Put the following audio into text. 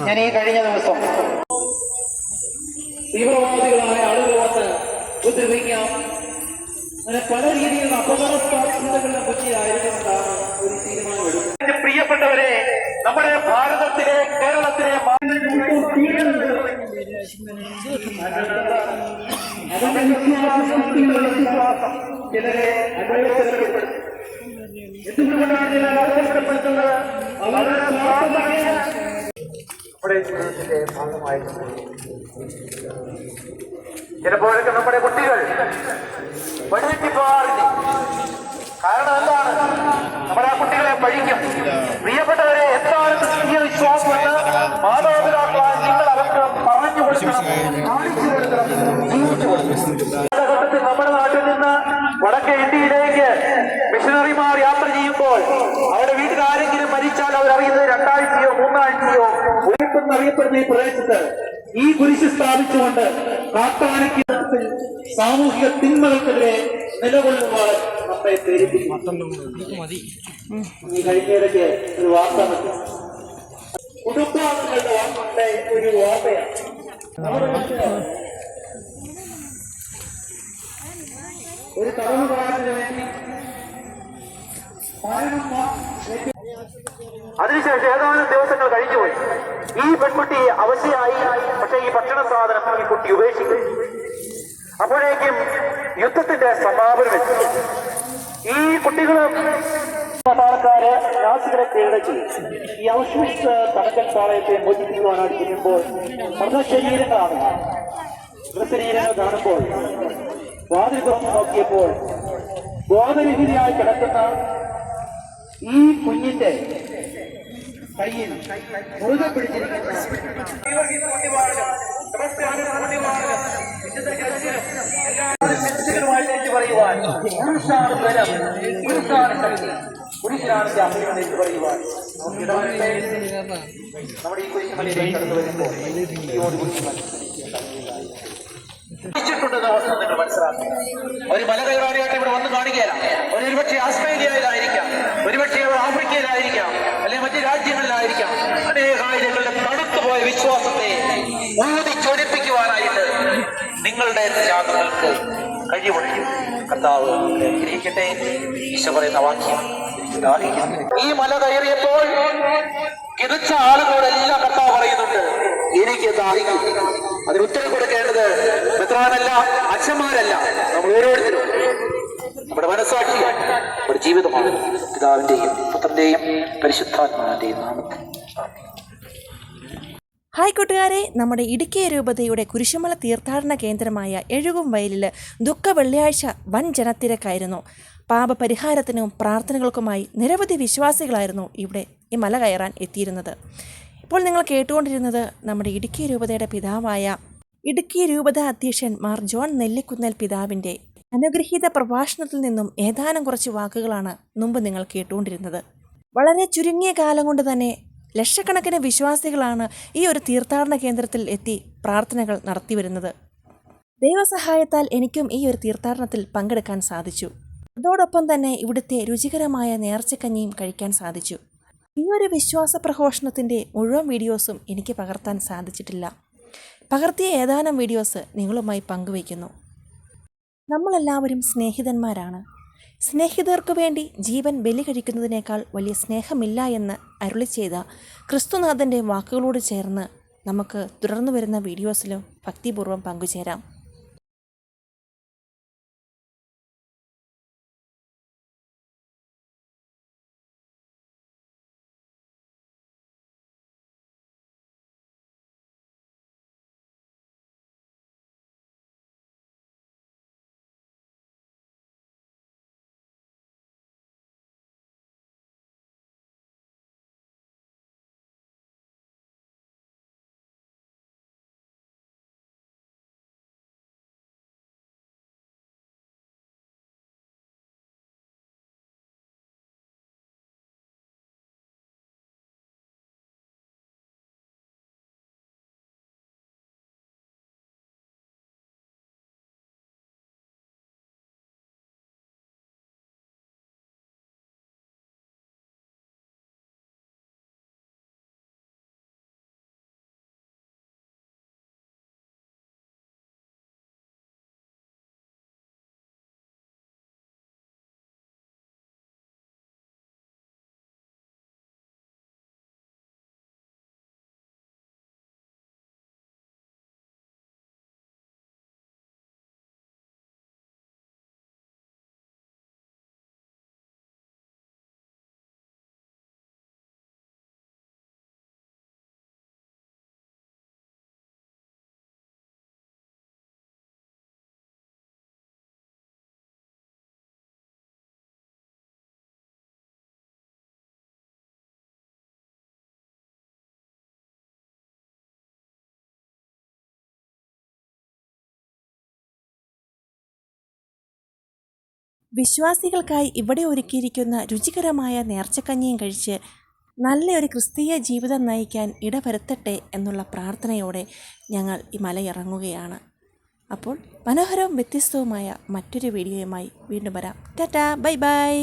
ഞാൻ ഈ കഴിഞ്ഞ ദിവസം തീവ്രവാദികളായ വന്ന് ഉപദ്രവിക്കാം. അങ്ങനെ പല രീതിയിലുള്ള അപകട സാധ്യതകളെ പറ്റിയായിരുന്നുകൊണ്ടാണ് ഒരു തീരുമാനമെടുത്തത് പ്രിയപ്പെട്ടവരെ നമ്മുടെ ഭാരതത്തിലെ കേരളത്തിലെ ചിലരെ അപകടത്തിൽപ്പെടുത്തും എന്തുകൊണ്ടാണ് ചിലർ അപകടപ്പെടുത്തുന്നത് അവരുടെ നമ്മുടെ ജീവിതത്തിന്റെ ഭാഗമായിരുന്നു ചിലപ്പോഴൊക്കെ നമ്മുടെ കുട്ടികൾ വഴിതെറ്റിപ്പോകാറില്ല കാരണം എന്താണ്? നമ്മുടെ ആ കുട്ടികളെ പഴിക്കും പ്രിയപ്പെട്ടവരെ എന്താണ് ക്രിസ്തീയ വിശ്വാസമെന്ന് മാതാപിതാക്കളാൽ നിങ്ങൾ അവർക്ക് പറഞ്ഞു കൊടുക്കണം കാണിച്ചു കൊടുക്കണം ജീവിച്ചു കൊടുക്കണം. നമ്മുടെ നാട്ടിൽ നിന്ന് വടക്കേ ഇന്ത്യയിലേക്ക് മിഷനറിമാർ യാത്ര ചെയ്യുമ്പോൾ മരിച്ചാൽ അവരറിയുന്നത് രണ്ടാഴ്ചയോ മൂന്നാഴ്ചയോ അറിയപ്പെടുന്ന ഈ പ്രദേശത്ത് ഈ കുരിശ് സ്ഥാപിച്ചുകൊണ്ട് കാട്ടാനയ്ക്ക് സാമൂഹിക തിന്മകൾക്കെതിരെ നിലകൊള്ളുവാൻ നമ്മെ പ്രേരിപ്പിക്കും. ഈ കഴിഞ്ഞിടയ്ക്ക് ഒരു വാർത്ത വന്നു. കുടുംബാംഗങ്ങളുടെ വാർത്തയുടെ ഒരു വാർത്തയാണ്. ഒരു വേണ്ടി മരണം അതിനുശേഷം ഏതാനും ദിവസങ്ങൾ കഴിഞ്ഞുപോയി. ഈ പെൺകുട്ടി അവശയായി പക്ഷെ ഈ ഭക്ഷണ സാധനം ഈ കുട്ടി ഉപേക്ഷിക്കും അപ്പോഴേക്കും യുദ്ധത്തിന്റെ സമാപനം എത്തി. ഈ കുട്ടികളും പട്ടാളക്കാര് നാസികളെ കീഴടക്കി. ഈ ഔഷ്വിസ് തടക്കൽ പാളയത്തെ മോചിപ്പിക്കുവാനായി ചെയ്യുമ്പോൾ മൃതശരീരങ്ങളാണ് മൃതശരീരങ്ങൾ കാണുമ്പോൾ വാതിൽ തുറന്നു നോക്കിയപ്പോൾ ബോധരഹിതയായി കിടക്കുന്ന ഈ കുഞ്ഞിന്റെ കയ്യിൽ മുറുകെ പിടിച്ചിരിക്കുന്ന. പറയുവാൻ പുരുഷാണ് ബലം പുരുഷാണ് ശക്തി പുരുഷനാണ് അമ്മയുടെ എന്ന് പറയുവാൻ നമ്മുടെ ഈ കുരിശുമലയിലേക്ക് കടന്നു വരുമ്പോൾ ഈ ഒരു കുരിശുമല ിട്ടുണ്ടെന്ന അവസ്ഥ നിങ്ങൾ മനസ്സിലാക്കുക ഒരു മല കയറാനായിട്ട് ഇവിടെ വന്ന് കാണിക്കുകയല്ല. ഒരു ഒരുപക്ഷെ ആസ്ട്രേലിയയിലായിരിക്കാം ഒരുപക്ഷെ അവർ ആഫ്രിക്കയിലായിരിക്കാം അല്ലെങ്കിൽ മറ്റു രാജ്യങ്ങളിലായിരിക്കാം. അനേകായിരങ്ങളുടെ തണുത്തുപോയ വിശ്വാസത്തെ ഊതിച്ചൊടിപ്പിക്കുവാനായിട്ട് നിങ്ങളുടെ ത്യാഗങ്ങൾക്ക് കഴിവുണ്ട് കർത്താവ് ഗ്രഹിക്കട്ടെ ഈശോ പറയുന്ന വാക്യം ഈ മല കയറിയപ്പോൾ കിതച്ച ആളുകളോടെല്ലാം കർത്താവ് പറയുന്നുണ്ട് എനിക്ക് ദാഹിക്കും അതിന് ഉത്തരം കൊടുക്കേണ്ടത് മെത്രാനല്ല അച്ഛന്മാരല്ല നമ്മൾ ഓരോരുത്തരും. നമ്മുടെ മനസ്സാക്ഷി ജീവിതമാണ് പിതാവിന്റെയും പുത്രന്റെയും പരിശുദ്ധാത്മാവിന്റെയും നാമത്തിൽ. ഹായ് കൂട്ടുകാരെ നമ്മുടെ ഇടുക്കി രൂപതയുടെ കുരിശുമല തീർത്ഥാടന കേന്ദ്രമായ എഴുകും വയലിൽ ദുഃഖ വെള്ളിയാഴ്ച വൻ ജനത്തിരക്കായിരുന്നു പാപപരിഹാരത്തിനും പ്രാർത്ഥനകൾക്കുമായി നിരവധി വിശ്വാസികളായിരുന്നു ഇവിടെ ഈ മല കയറാൻ എത്തിയിരുന്നത് ഇപ്പോൾ നിങ്ങൾ കേട്ടുകൊണ്ടിരുന്നത് നമ്മുടെ ഇടുക്കി രൂപതയുടെ പിതാവായ ഇടുക്കി രൂപത അധ്യക്ഷൻ മാർ ജോൺ നെല്ലിക്കുന്നൽ പിതാവിന്റെ അനുഗ്രഹീത പ്രഭാഷണത്തിൽ നിന്നും ഏതാനും കുറച്ച് വാക്കുകളാണ് മുമ്പ് നിങ്ങൾ കേട്ടുകൊണ്ടിരുന്നത്. വളരെ ചുരുങ്ങിയ കാലം കൊണ്ട് തന്നെ ലക്ഷക്കണക്കിന് വിശ്വാസികളാണ് ഈ ഒരു തീർത്ഥാടന കേന്ദ്രത്തിൽ എത്തി പ്രാർത്ഥനകൾ നടത്തി വരുന്നത്. ദൈവസഹായത്താൽ എനിക്കും ഈ ഒരു തീർത്ഥാടനത്തിൽ പങ്കെടുക്കാൻ സാധിച്ചു. അതോടൊപ്പം തന്നെ ഇവിടുത്തെ രുചികരമായ നേർച്ചക്കഞ്ഞിയും കഴിക്കാൻ സാധിച്ചു. ഈ ഒരു വിശ്വാസ പ്രഘോഷണത്തിന്റെ മുഴുവൻ വീഡിയോസും എനിക്ക് പകർത്താൻ സാധിച്ചിട്ടില്ല. പകർത്തിയ ഏതാനും വീഡിയോസ് നിങ്ങളുമായി പങ്കുവയ്ക്കുന്നു. നമ്മളെല്ലാവരും സ്നേഹിതന്മാരാണ്. സ്നേഹിതർക്കു വേണ്ടി ജീവൻ ബലി കഴിക്കുന്നതിനേക്കാൾ വലിയ സ്നേഹമില്ല എന്ന് അരുളി ചെയ്ത ക്രിസ്തുനാഥന്റെ വാക്കുകളോട് ചേർന്ന് നമുക്ക് തുടർന്നു വരുന്ന വീഡിയോസിലും ഭക്തിപൂർവം പങ്കുചേരാം. വിശ്വാസികൾക്കായി ഇവിടെ ഒരുക്കിയിരിക്കുന്ന രുചികരമായ നേർച്ചക്കഞ്ഞിയും കഴിച്ച് നല്ലൊരു ക്രിസ്തീയ ജീവിതം നയിക്കാൻ ഇടവരുത്തട്ടെ എന്നുള്ള പ്രാർത്ഥനയോടെ ഞങ്ങൾ ഈ മലയിറങ്ങുകയാണ്. അപ്പോൾ മനോഹരവും വ്യത്യസ്തവുമായ മറ്റൊരു വീഡിയോയുമായി വീണ്ടും വരാം. ടാറ്റാ. Bye bye.